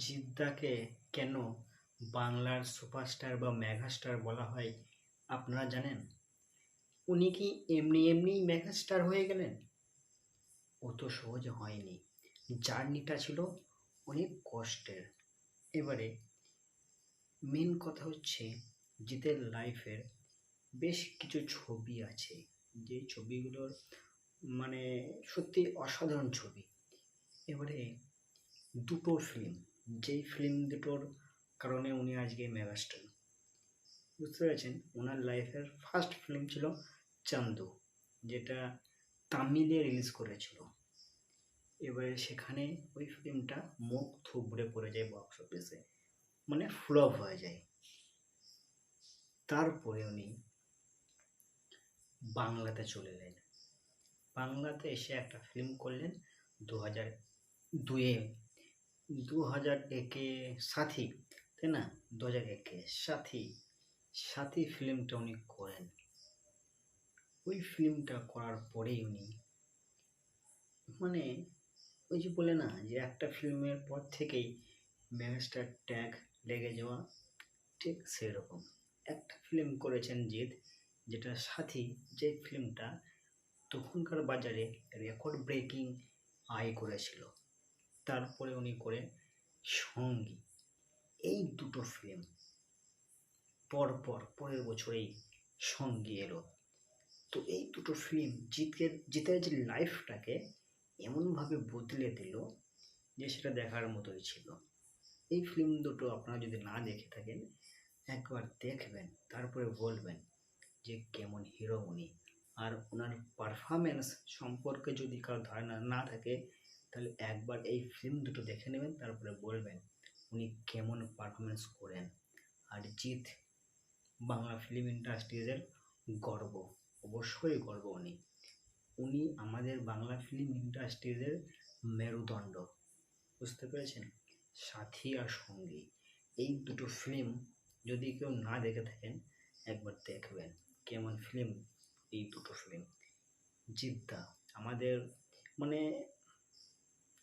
জিদ্দাকে কেন বাংলার সুপারস্টার বা মেগাস্টার বলা হয় আপনারা জানেন? উনি কি এমনি এমনিই মেগাস্টার হয়ে গেলেন? অত সহজ হয়নি। জার্নিটা ছিল অনেক কষ্টের। এবারে মেন কথা হচ্ছে জিতের লাইফের বেশ কিছু ছবি আছে। যে ছবিগুলোর মানে সত্যি অসাধারণ ছবি। এবারে দুটো ফিল্ম যেই ফিল্ম দুটোর কারণে উনি আজকে মেগাস্টার। বুঝতে পেরেছেন? ওনার লাইফের ফার্স্ট ফিল্ম ছিল চান্দু, যেটা তামিলে রিলিজ করেছিল। এবারে সেখানে ওই ফিল্মটা মুখ থুবড়ে পড়ে যায় বক্স অফিসে মানে ফ্লপ হয়ে যায়। তারপরে উনি বাংলাতে চলে এলেন। বাংলাতে এসে একটা ফিল্ম করলেন দু হাজার দুয়ে দু হাজার একে সাথী, তাই না? দু হাজার একে সাথী সাথী ফিল্মটা উনি করেন। ওই ফিল্মটা করার পরেই উনি মানে ওই যে বলে না যে একটা ফিল্মের পর থেকেই মেগাস্টার ট্যাগ লেগে যাওয়া ঠিক সেরকম। একটা ফিল্ম করেছেন জিৎ, যেটা সাথী, যে ফিল্মটা তখনকার বাজারে রেকর্ড ব্রেকিং আয় করেছিল। তারপরে উনি করেন সঙ্গী। এই দুটো ফিল্ম পর পর পরের বছরেই সঙ্গী এলো। তো এই দুটো ফিল্ম জিতের জিতের যে লাইফটাকে এমনভাবে বদলে দিল যে সেটা দেখার মতোই ছিল। এই ফিল্ম দুটো আপনারা যদি না দেখে থাকেন, একবার দেখবেন, তারপরে বলবেন যে কেমন হিরো উনি। আর ওনার পারফরমেন্স সম্পর্কে যদি কারও ধারণা না থাকে তাহলে একবার এই ফিল্ম দুটো দেখে নেবেন, তারপরে বলবেন উনি কেমন পারফরমেন্স করেন। আর জিৎ বাংলা ফিল্ম ইন্ডাস্ট্রিজের গর্ব, অবশ্যই গর্ব উনি। উনি আমাদের বাংলা ফিল্ম ইন্ডাস্ট্রিজের মেরুদণ্ড, বুঝতে পেরেছেন? সাথী আর সঙ্গী, এই দুটো ফিল্ম যদি কেউ না দেখে থাকেন, একবার দেখবেন কেমন ফিল্ম এই দুটো ফিল্ম জিদ্দা, আমাদের মানে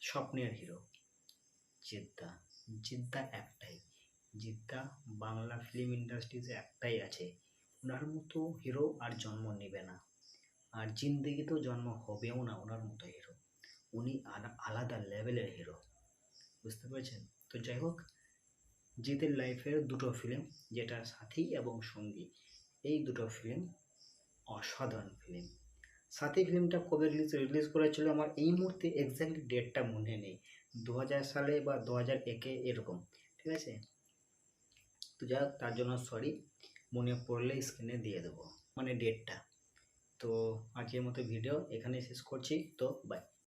স্বপ্নের হিরো জিদ্দা। জিদ্দা একটাই। জিদ্দা বাংলা ফিল্ম ইন্ডাস্ট্রিজে একটাই আছে। ওনার মতো হিরো আর জন্ম নেবে না। আর জিন্দেগিতেও জন্ম হবেও না ওনার মতো হিরো উনি আলাদা লেভেলের হিরো বুঝতে পেরেছেন? তো যাই হোক জিতের লাইফের দুটো ফিল্ম যেটা সাথী এবং সঙ্গী, এই দুটো ফিল্ম অসাধারণ ফিল্ম সাথী ফিল্মটা কবে রিলিজ রিলিজ করেছিল আমার এই মুহূর্তে এক্স্যাক্টলি ডেটটা মনে নেই। দু হাজার সালে বা দু হাজার একে এরকম, ঠিক আছে? তো যা তার জন্য সরি মনে পড়লে স্ক্রিনে দিয়ে দেবো মানে ডেটটা তো আজকের মতো ভিডিও এখানে শেষ করছি, তো বাই